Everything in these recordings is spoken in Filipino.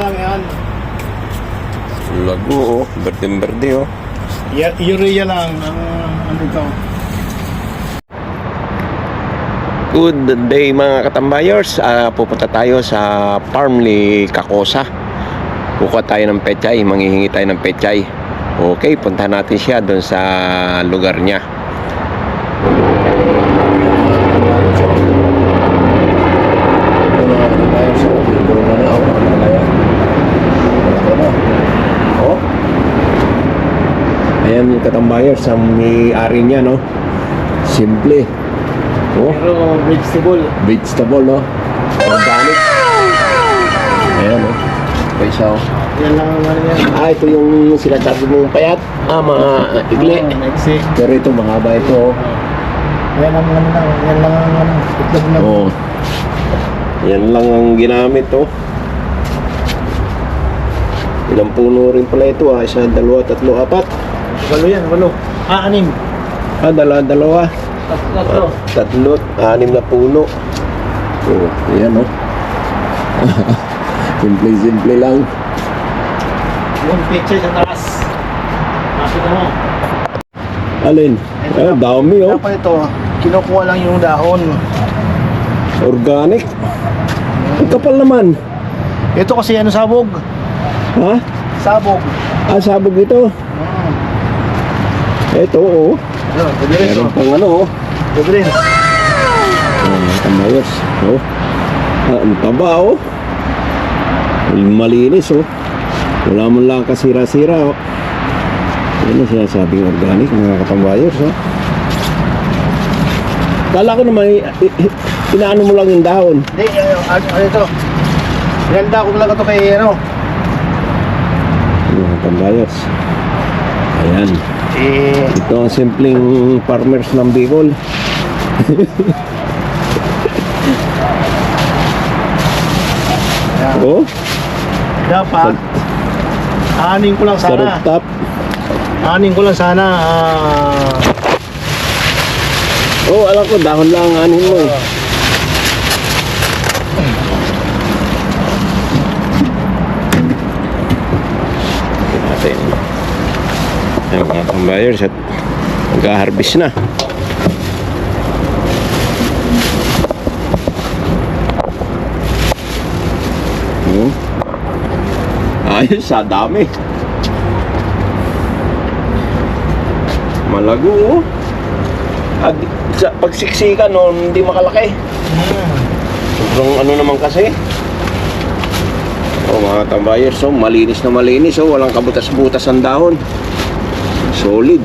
lang yan. Lago, oh. Berde-berde, oh. Y- urea lang ang ano ito. Good day mga katambayers. Ah, pupunta tayo sa Farmly Kakosa. Kukuha tayo ng pechay, manghihingi tayo ng pechay. Okay, puntahan natin siya doon sa lugar niya. Katambayers, ang may-ari niya, no? Simple. Oh. Pero vegetable. vegetable, no? Organic. Ayan, no? Paisa, oh. Yan lang ang ano yan. Ah, ito yung sinasabi mong payat. Ah, mga igli. Oh, Mexic. Pero ito, mahaba ito, oh. Yan ang ano lang. Yan lang ang ano. Itlog na. Oh. Yan lang ang ginamit, oh. Ilang puno rin pala ito, ah. Isa, dalawa, tatlo, apat. Walo yan, walo. Ah, anim. Ah, dalawa, dalawa. Tatlo. Tatlo, anim na puno. Oh, ayan, oh. Simple-simple lang. Yung picture sa taas. Makita mo. Alin? Ah, dami, oh. Dapat ito, kinukuha lang yung dahon. Organic. Ang kapal naman. Ito kasi ano sabog. Ha? Sabog. Ah, sabog ito. Hmm. Ito, oh. Ano, rin. Meron oh. pang ano, oh. Rin. Ah, kamayos. Oh. Ah, ang taba, oh. Malinis, oh. Wala man lang kasira-sira, oh. Yan ang sinasabing organic, mga katambayers, oh. Kala ko naman, inaano mo lang yung dahon. Hindi, ano, ano, ano ito? Ganda ko talaga ito kay ano. Mga katambayers. Ayan. Eh, Ito ang simpleng farmers ng Bicol. yan. Oh, dapat aning ko lang sa sana. rooftop. Aning ko lang sana. ah, Oh, alam ko, dahon lang ang anin mo eh. natin. Ayan mga tambayers at mag-harvest na. Hmm. Ayos, sa dami. Malago oh. At sa pagsiksikan no, hindi makalaki. hmm. Sobrang ano naman kasi. Oh, mga tambayers, so malinis na malinis, oh, walang kabutas-butas ang dahon. Solid.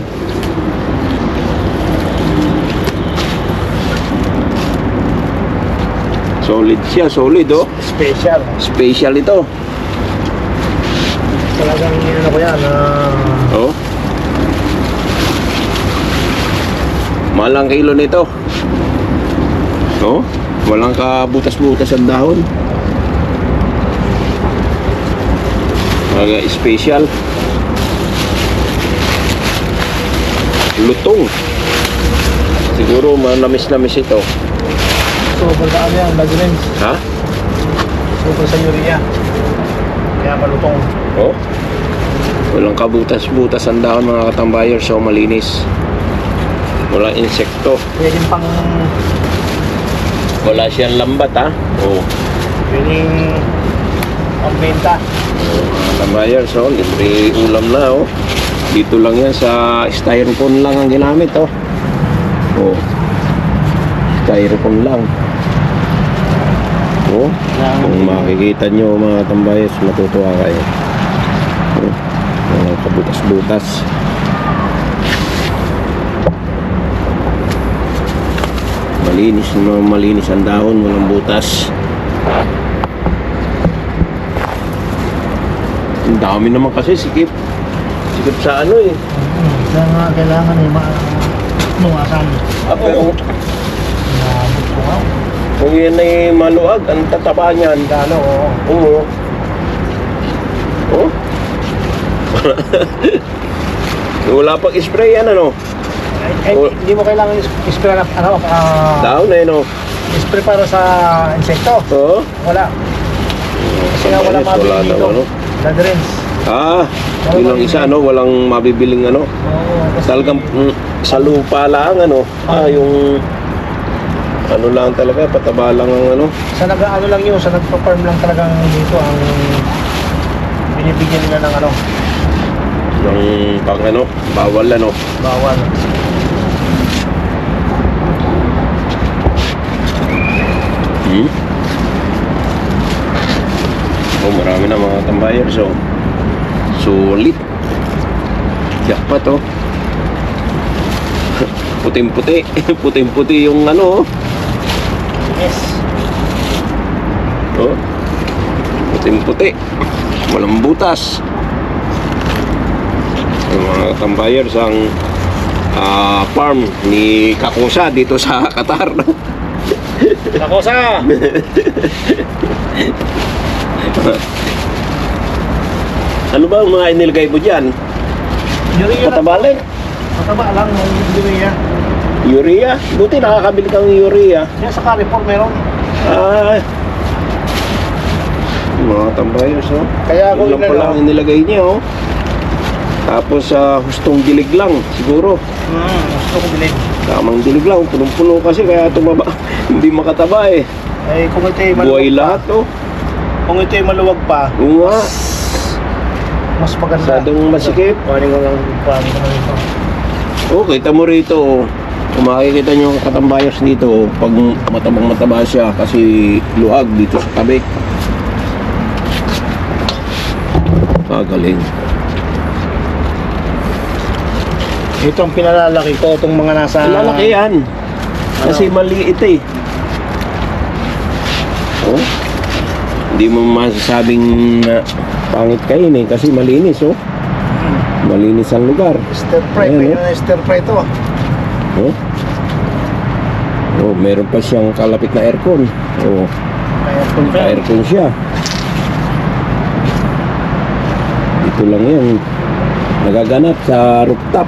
Solid siya, solid oh. Special. Special ito. Talagang ano ko yan. ah, Oh. Malang kilo nito. Oh, walang kabutas-butas ang dahon. Mga special. Lutong. Siguro manamis-namis ito. super sa ano yan, Lagunens. Ha? Super sa urea. Kaya malutong. Oh. Walang kabutas-butas ang dahon mga katambayer so malinis. Walang insekto. Pwede pang, Wala siyang lambat ha. Oh. pwedeng pambenta. Mga katambayer so libre ulam na oh. Dito lang yan sa styrofoam lang ang ginamit oh. Oh. Styrofoam lang. Oh. Kung makikita nyo mga tambayers, matutuwa kayo. Oh. Mga kabutas-butas. Malinis na malinis ang dahon, walang butas. Ang dami naman kasi sikip. Sikip sa ano eh. Kaya nga kailangan eh, ma nuwasan. Ah, pero Nabot ko nga. kung yan ay maluag, ang tataba niyan. Dalo, oo. Oo. Oh. Wala pang spray yan ano. Hindi mo kailangan is- spray na, ano, ah, Down eh no. spray para sa insekto. Oo. Wala. Kasi nga wala wala dito. nang ano. Blood rinse. Ah, yun ang isa, ano, walang mabibiling ano. Talagang mm, sa lupa lang, ano. Ah, yung ano lang talaga, pataba lang ang ano. Sa nag ano lang yun, sa nagpa-farm lang talagang dito ang binibigyan nila ng ano, Ng pang ano, bawal ano. bawal. Hmm? Oh, marami na mga tambayer, so sulit. Jackpot, oh. Puting-puti. Puting-puti yung ano, oh. Yes. Oh. Puting-puti. Walang butas. Yung mga tambayers ang ah, farm ni Kakusa dito sa Qatar. Takosa! ano ba ang mga inilagay mo dyan? Urea lang. Patabalik? Mataba lang yung urea. Urea? Buti nakakabili kang urea. Yan sa Carrefour meron. Ah. Mga tambayers, oh. Kaya ako Yun lang inano. pala ang inilagay niya, oh. Tapos, sa hustong dilig lang, siguro. Hmm, gusto ko bilhin. Tamang dilig lang, punong-puno kasi kaya tumaba. Hindi makataba eh. Eh, kung ito ay maluwag Buhay pa, lahat, oh. kung ito ay maluwag pa, Oo nga. Mas maganda. Masyadong masikip. Kuhanin ko lang, kuhanin ko lang ito. Oh, kita mo rito, oh. Kung makikita nyo ang katambayos dito, oh, pag matabang mataba siya kasi luag dito sa tabi. Pagaling. Ito ang pinalalaki ko, itong mga nasa... Lalaki yan. Kasi maliit eh. Oh. Hindi mo masasabing na pangit kain eh kasi malinis oh. Malinis ang lugar. Stir fry, Ayan, oh. na stir fry ito. Oh. Oh, meron pa siyang kalapit na aircon. Oh, kung aircon siya. Ito lang yan. Nagaganap sa rooftop.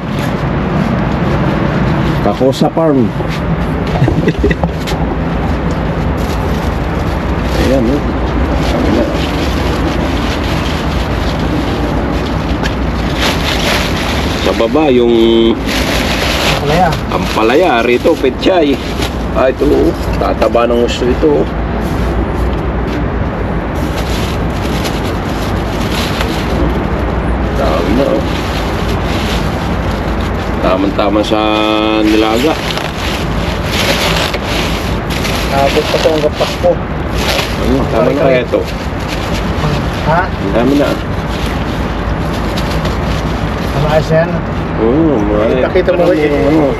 Kakosa Farm. Ayan, oh. Sa baba, yung Kaya, ampalaya rito, petchay. Ah, ito, oh. tataba ng gusto ito. oh. Dami na, oh. Tama-tama sa nilaga. abot pa ito hanggang Pasko. Ano, tama na kaya ito. Ha? Dami na. Na yan? Oo, marami. Ipakita mo, yung ano.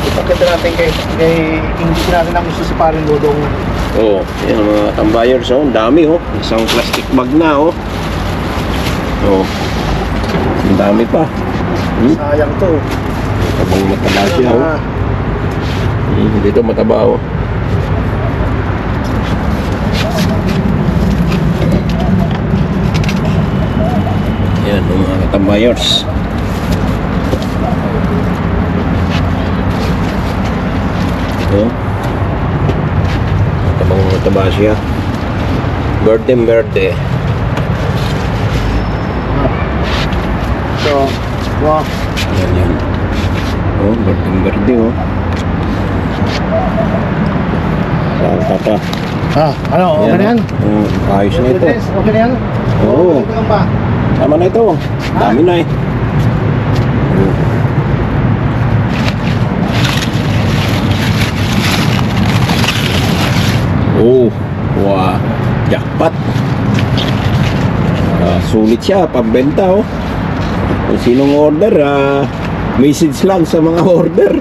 Ipakita natin kay, kay hindi natin ang gusto si paring Dodong. Oo, oh, yan ang mga tambayers, oh. Ang dami, oh. Isang plastic bag na, oh. Oh. Ang dami pa. Hmm? Sayang to. Habang mataba siya, oh. Hmm, dito mataba, oh. Yan, ang mga katambayers. Ito. Matabang mataba siya. Verde verde. So, wow. Yan, yan. Oh, verde verde, oh. Saan pa? Ah, ano, okay na yan? Oh, ayos na ito. Okay na yan? Oo. Tama na ito. Dami na eh. Oh, wah, jackpot. Ah, sulit siya, pambenta oh. Kung sinong order, ah, message lang sa mga order.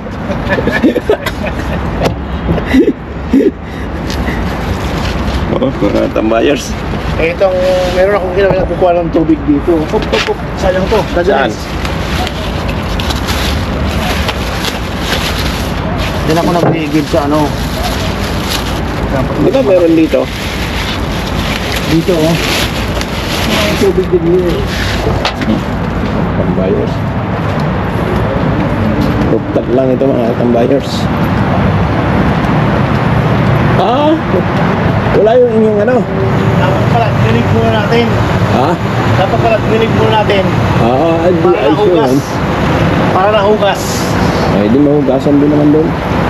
oh, mga tambayers. Eh, itong, meron akong ginawa nagkukuha ng tubig dito. Up, up, up. Sayang to. Saan? Diyan ako nabigil sa ano. Dapat Di ba meron dito? Dito, oh. May tubig din dito. Tambayers. Rooftop lang ito mga tambayers. Ah, wala yung inyong ano, Dapat pala, dinig muna natin. Ha? Dapat pala, dinig muna natin. Ah, ay, Para ayos ko nahugas. Para nahugas. Ay, di mahugasan din naman doon.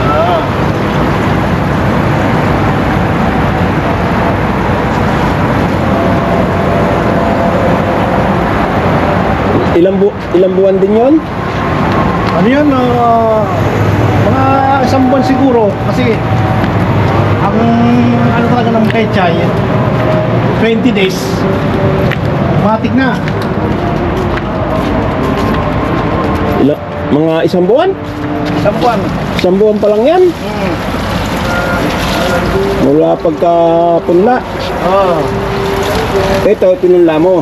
Ah. Ilang, bu ilang buwan din yon? Ano yun? ah, mga isang buwan siguro. Kasi, ang ano talaga ng pechay, 20 days, matik na. Ila, mga isang buwan? Isang buwan. Isang buwan pa lang yan. Hmm. Mula pagka punla. Oh. Ito, pinunla mo.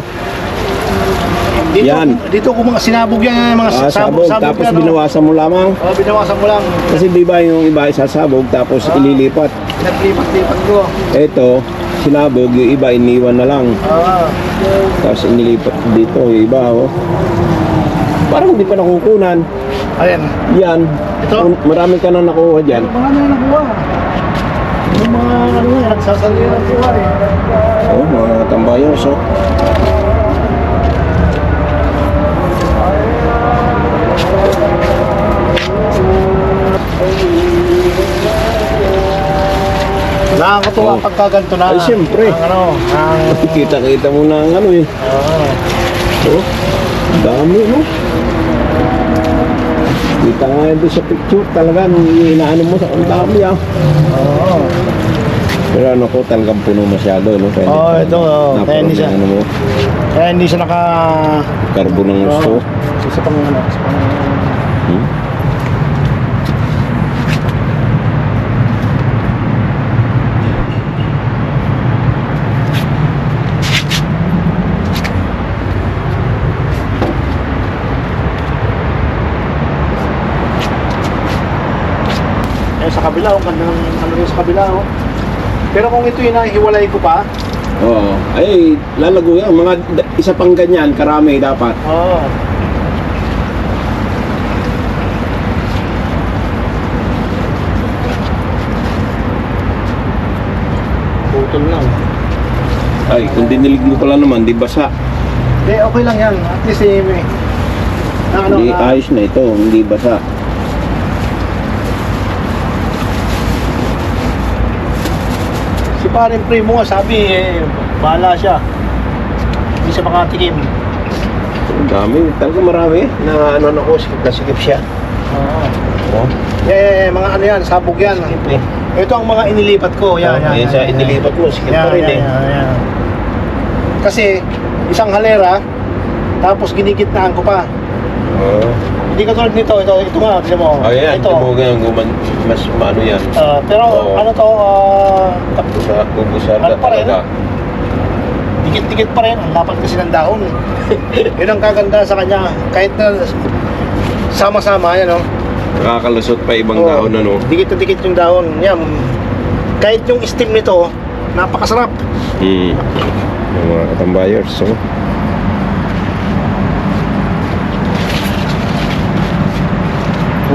Dito, Yan. dito ko mga sinabog yan, mga Ah, sabog, tapos yan, oh. binawasan mo lamang. Oh, binawasan ko lang. Kasi di ba yung iba isasabog tapos Ah. ililipat. Naglipat-lipat ko. Ito, sinabog, yung iba iniwan na lang. Ah. Tapos inilipat dito, yung iba, oh. Parang hindi pa nakukunan. Ayan. Yan. Ito? Marami ka na nakuha dyan. Mga ano yung nakuha? Yung mga ano yan, nagsasali ng kuha eh. Oh, mga tambayos, oh. Nakakatuwa Oh. pagka ganito na. Ay, siyempre. Ang ano, ang... Kita-kita mo na ang ano eh. Oo. Oh, ang dami, no? Kita nga yun sa picture talaga nung inaano mo sa ang dami ah. Oo. Pero ano ko talagang puno masyado, no? Kaya Oo, ito. Naparami Kaya hindi siya- ano mo, Kaya hindi siya naka... karbo ng gusto. Oo. Isa pang ano, isa pang... kabila, oh, ganda ng ano rin sa kabila, oh. Pero kung ito yung nahiwalay ko pa, Oo. Ay, lalago yan. Mga da- isa pang ganyan, karami dapat. oo. Putol lang. Ay, kung dinilig mo pala naman, di basa. Hindi, okay lang yan. At least eh, may... Na, ano, Hindi, na, ayos na ito, hindi basa. Si parin primo nga sabi, eh, bahala siya. Hindi siya makatikim. Ang dami, talaga marami. Na ano na ko, nasikip siya. Oo. Oh, Yeah, yeah, yeah, mga ano yan, sabog yan. sikip eh. Ito ang mga inilipat ko. Yan, yan, Ayan yan, sa yan, inilipat mo, sikip yan, pa rin yan, eh. yan, yan. Kasi, isang halera, tapos ginigitnaan ko pa. Oo. Hindi katulad nito, ito, ito nga, tignan mo. Oh, yan, ito. ito ganyan, guman, mas maano yan. Ah, pero Oo. ano to, ah, Busa, bubusar Ano ka pa rin? talaga. dikit-dikit pa rin. Ang lapat kasi ng dahon. Yun ang kaganda sa kanya. Kahit na sama-sama, yan oh. Nakakalusot pa ibang Oo. dahon ano. Dikit na dikit yung dahon. Yan. Kahit yung stem nito, napakasarap. Hmm. Yung mga katambayers, so.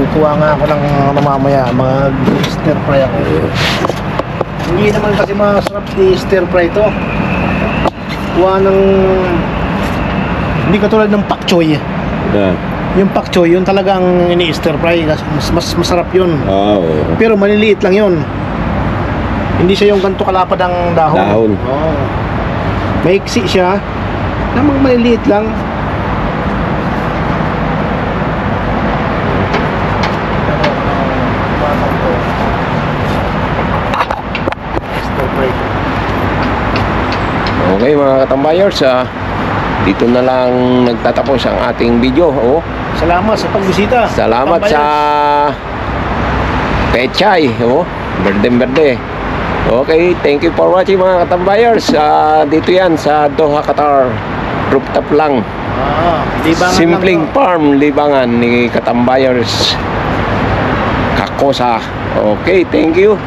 Kukuha nga ako ng ano mamaya, mag stir fry ako. Hindi naman kasi masarap di stir fry to. Kuha ng hindi katulad ng pak choy. Yan. Yung pak choy, yun talagang ini-stir fry. Mas, mas masarap yun. Oo. Pero maliliit lang yun. Hindi siya yung ganito kalapad ang dahon. Dahon. Oo. Maiksi siya. Namang maliliit lang. Stir fry. Okay mga katambayers, ah, dito na lang nagtatapos ang ating video. Oh, Salamat sa pagbisita. salamat sa Pechay. Oh, berdeng berde. Okay, thank you for watching mga katambayers. Ah, dito yan sa Doha, Qatar. Rooftop lang. Ah, libangan Simpleng lang farm libangan ni Katambayers Kakosa. Okay, thank you.